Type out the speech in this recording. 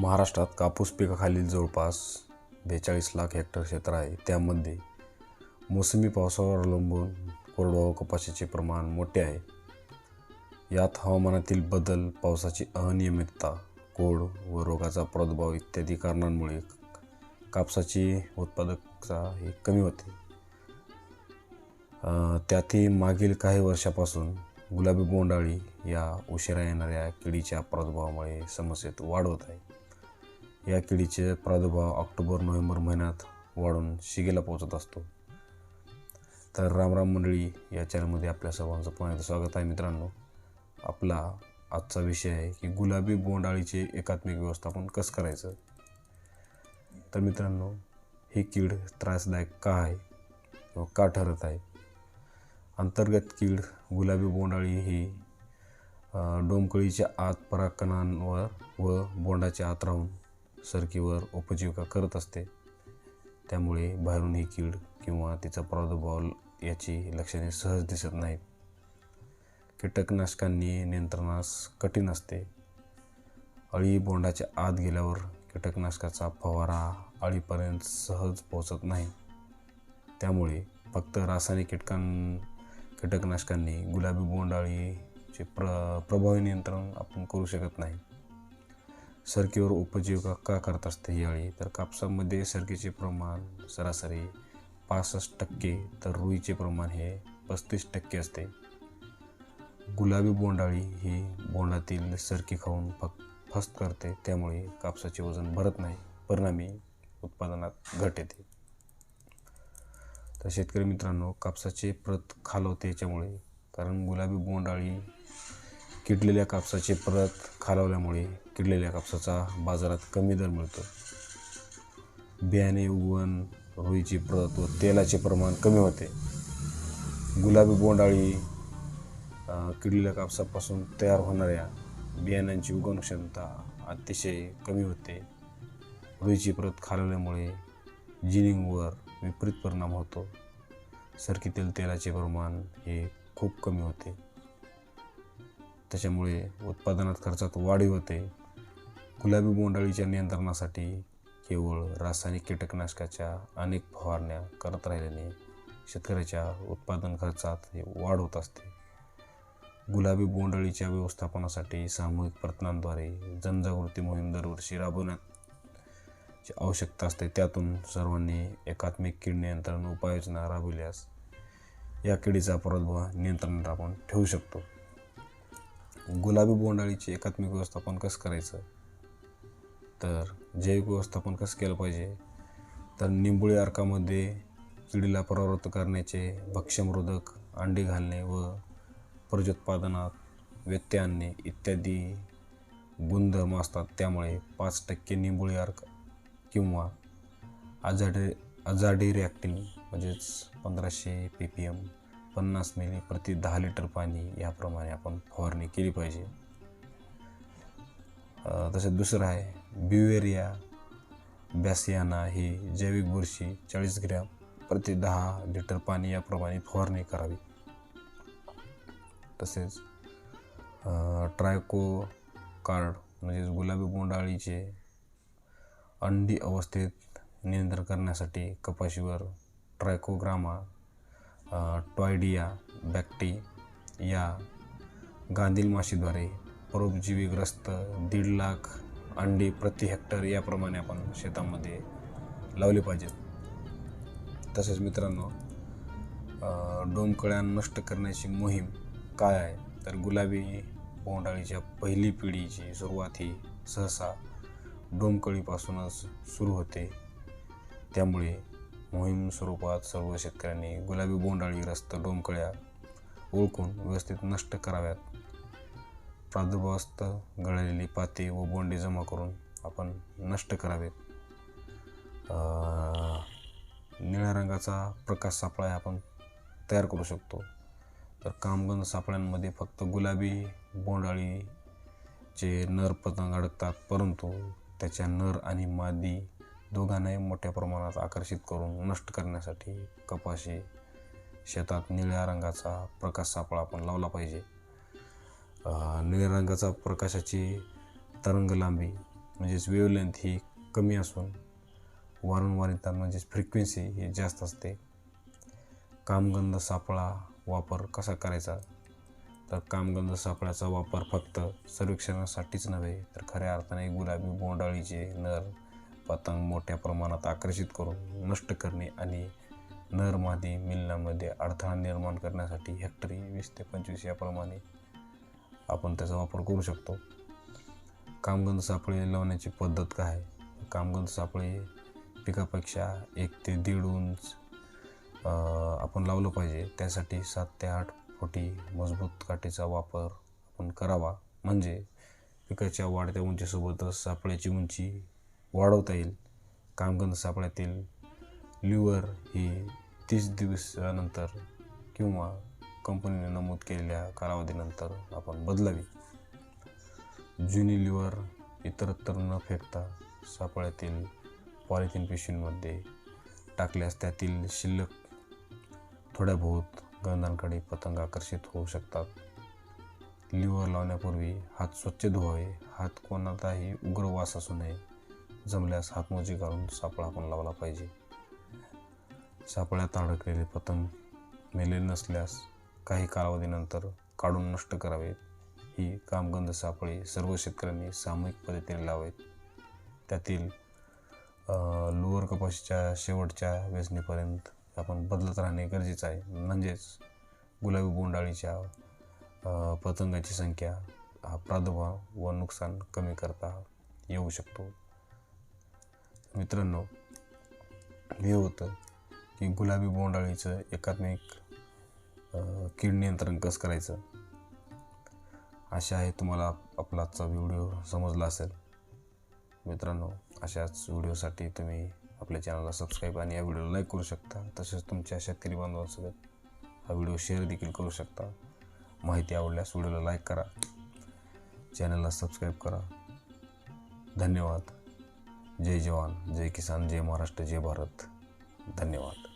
महाराष्ट्रात कापूस पिकाखालील जवळपास बेचाळीस लाख हेक्टर क्षेत्र आहे. त्यामध्ये मोसमी पावसावर अवलंबून कोरडवाहू कपाशीचे प्रमाण मोठे आहे. यात हवामानातील बदल पावसाची अनियमितता कोड व रोगाचा प्रादुर्भाव इत्यादी कारणांमुळे कापसाची उत्पादकता ही कमी होते. त्यातही मागील काही वर्षापासून गुलाबी बोंडाळी या उशिरा येणाऱ्या किडीच्या प्रादुर्भावामुळे समस्येत वाढ होत आहे. या किडीचे प्रादुर्भाव ऑक्टोबर नोव्हेंबर महिन्यात वाढून शिगेला पोहोचत असतो. तर रामराम मंडळी या चॅनलमध्ये आपल्या सर्वांचं पुन्हा एकदा स्वागत आहे मित्रांनो. आपला आजचा विषय आहे की गुलाबी बोंडाळीचे एकात्मिक व्यवस्थापन कसं करायचं? तर मित्रांनो ही कीड त्रासदायक का आहे? किंवा का ठरत आहे? अंतर्गत कीड गुलाबी बोंडाळी ही डोमकळीच्या आत परागकणांवर व बोंडाच्या आत राहून सरकीवर उपजीविका करत असते. त्यामुळे बाहेरून ही कीड किंवा तिचा प्रादुर्भाव याची लक्षणे सहज दिसत नाहीत. कीटकनाशकांनी नियंत्रणास कठीण असते. अळी बोंडाच्या आत गेल्यावर कीटकनाशकाचा फवारा अळीपर्यंत सहज पोहोचत नाही. त्यामुळे फक्त रासायनिक कीटकां कीटकनाशकांनी गुलाबी बोंडाळीचे प्र प्रभावी नियंत्रण आपण करू शकत नाही. सरकीवर उपजीविका का करत असते ही अळी? तर कापसामध्ये सरकीचे प्रमाण सरासरी पासष्ट टक्के तर रुईचे प्रमाण हे पस्तीस टक्के असते. गुलाबी बोंडाळी ही बोंडातील सरकी खाऊन फक फस्त करते त्यामुळे कापसाचे वजन भरत नाही परिणामी उत्पादनात घट येते. तर शेतकरी मित्रांनो कापसाचे प्रत खालवते याच्यामुळे कारण गुलाबी बोंडाळी किडलेल्या कापसाचे प्रत खालवल्यामुळे किडलेल्या कापसाचा बाजारात कमी दर मिळतो. बियाणे उगवण रुईची प्रत व तेलाचे प्रमाण कमी होते. गुलाबी बोंडाळी किडलेल्या कापसापासून तयार होणाऱ्या बियाण्यांची उगवण क्षमता अतिशय कमी होते. रुईची प्रत खालवल्यामुळे जिनिंगवर विपरीत परिणाम होतो. सरकीतील तेलाचे प्रमाण हे खूप कमी होते. त्याच्यामुळे उत्पादनात खर्चात वाढी होते. गुलाबी बोंडाळीच्या नियंत्रणासाठी केवळ रासायनिक कीटकनाशकाच्या अनेक फवारण्या करत राहिल्याने शेतकऱ्याच्या उत्पादन खर्चात हे वाढ होत असते. गुलाबी बोंडाळीच्या व्यवस्थापनासाठी सामूहिक प्रयत्नांद्वारे जनजागृती मोहीम दरवर्षी राबवण्याची आवश्यकता असते त्यातून सर्वांनी एकात्मिक कीड नियंत्रण उपाययोजना राबविल्यास या किडीचा प्रादुर्भाव नियंत्रणात आपण ठेवू शकतो. गुलाबी बोंडाळीचे एकात्मिक व्यवस्थापन कसं करायचं? तर जैविक व्यवस्थापन कसं केलं पाहिजे? तर निंबोळी अर्कामध्ये किडीला परावृत्त करण्याचे भक्ष्यमृदक अंडी घालणे व प्रजोत्पादनात व्यत्यय आणणे इत्यादी गुणधर्म असतात त्यामुळे पाच टक्के निंबोळी अर्क किंवा आझाडे अजाडी रिॲक्टिन म्हणजेच पंधराशे पी पी एम पन्नास मिली प्रति दहा लिटर पाणी याप्रमाणे आपण फवारणी केली पाहिजे. तसेच दुसरं आहे ब्युएरिया बॅसियाना ही जैविक बुरशी चाळीस ग्रॅम प्रति दहा लिटर पाणी याप्रमाणे फवारणी करावी. तसेच ट्रायको कार्ड म्हणजेच गुलाबी बोंडाळीचे अंडी अवस्थेत नियंत्रण करण्यासाठी कपाशीवर ट्रायकोग्रामा टॉयडिया बॅक्टी या गांधील माशीद्वारे परोपजीवीग्रस्त दीड लाख अंडी प्रति हेक्टर याप्रमाणे आपण शेतामध्ये लावली पाहिजेत तसेच मित्रांनो अ, डोमकळ्या नष्ट करण्याची मोहीम काय आहे? तर गुलाबी बोंडाळीच्या पहिली पिढीची सुरुवात ही सहसा डोमकळीपासूनच सुरू होते. त्यामुळे मोहीम स्वरूपात सर्व शेतकऱ्यांनी गुलाबी बोंडाळी रस्त डोमकळ्या ओळखून व्यवस्थित नष्ट कराव्यात. प्रादुर्भावस्त गळलेली पाते व बोंडे जमा करून आपण नष्ट करावेत. निळ्या रंगाचा प्रकाश सापळा आपण तयार करू शकतो. तर कामगंध सापळ्यांमध्ये फक्त गुलाबी बोंडाळीचे नर पतंग अडकतात परंतु त्याच्या नर आणि मादी दोघांनाही मोठ्या प्रमाणात आकर्षित करून नष्ट करण्यासाठी कपाशी शेतात निळ्या रंगाचा प्रकाश सापळा आपण लावला पाहिजे. निळ्या रंगाचा प्रकाशाची तरंगलांबी म्हणजेच वेवलेंथ ही कमी असून वारंवारिता म्हणजेच फ्रिक्वेन्सी ही जास्त असते. कामगंध सापळा वापर कसा करायचा? तर कामगंध सापळ्याचा वापर फक्त सर्वेक्षणासाठीच नव्हे तर खऱ्या अर्थाने गुलाबी बोंडाळीचे नर पतंग मोठ्या प्रमाणात आकर्षित करून नष्ट करणे आणि नर मादी मिलनामध्ये अडथळा निर्माण करण्यासाठी हेक्टरी वीस ते पंचवीस याप्रमाणे आपण त्याचा वापर करू शकतो. कामगंध सापळे लावण्याची पद्धत काय? आहे कामगंध सापळे पिकापेक्षा एक ते दीड उंच आपण लावलं पाहिजे. त्यासाठी सात ते आठ फुटी मजबूत काठीचा वापर आपण करावा. म्हणजे पिकाच्या वाढत्या उंचीसोबतच सापळ्याची उंची वाढवता येईल. कामगंध सापळ्यातील लिवर ही तीस दिवसानंतर किंवा कंपनीने नमूद केलेल्या कालावधीनंतर आपण बदलावी. जुनी लिव्हर इतरत्र न फेकता सापळ्यातील पॉलिथिन पिशवींमध्ये टाकल्यास त्यातील शिल्लक थोड्या बहुत गंधांकडे पतंग आकर्षित होऊ शकतात. लिव्हर लावण्यापूर्वी हात स्वच्छ धुवावे हात कोणाचाही उग्र वास असू नये. जमल्यास हातमोजी घालून सापळा आपण लावला पाहिजे. सापळ्यात अडकलेले पतंग मेले नसल्यास काही कालावधीनंतर काढून नष्ट करावेत ही कामगंध सापळे सर्व शेतकऱ्यांनी सामूहिक पद्धतीने लावावेत. त्यातील लोअर कपाशीच्या शेवटच्या वेचणीपर्यंत आपण बदलत राहणे गरजेचं आहे. म्हणजेच गुलाबी बोंडाळीच्या पतंगाची संख्या हा प्रादुर्भाव व नुकसान कमी करता येऊ शकतो. मित्रांनो हे होतं की गुलाबी बोंडाळीचं एकात्मिक कीड नियंत्रण कसं करायचं? अशा आहे तुम्हाला आपला आजचा व्हिडिओ समजला असेल. मित्रांनो अशाच व्हिडिओसाठी तुम्ही आपल्या चॅनलला सबस्क्राईब आणि या व्हिडिओला लाईक करू शकता. तसेच तुमच्या शेतकरी बांधवांसोबत हा व्हिडिओ शेअर देखील करू शकता. माहिती आवडल्यास व्हिडिओला लाईक करा. चॅनलला सबस्क्राईब करा. धन्यवाद. जय जवान. जय किसान. जय महाराष्ट्र. जय भारत. धन्यवाद.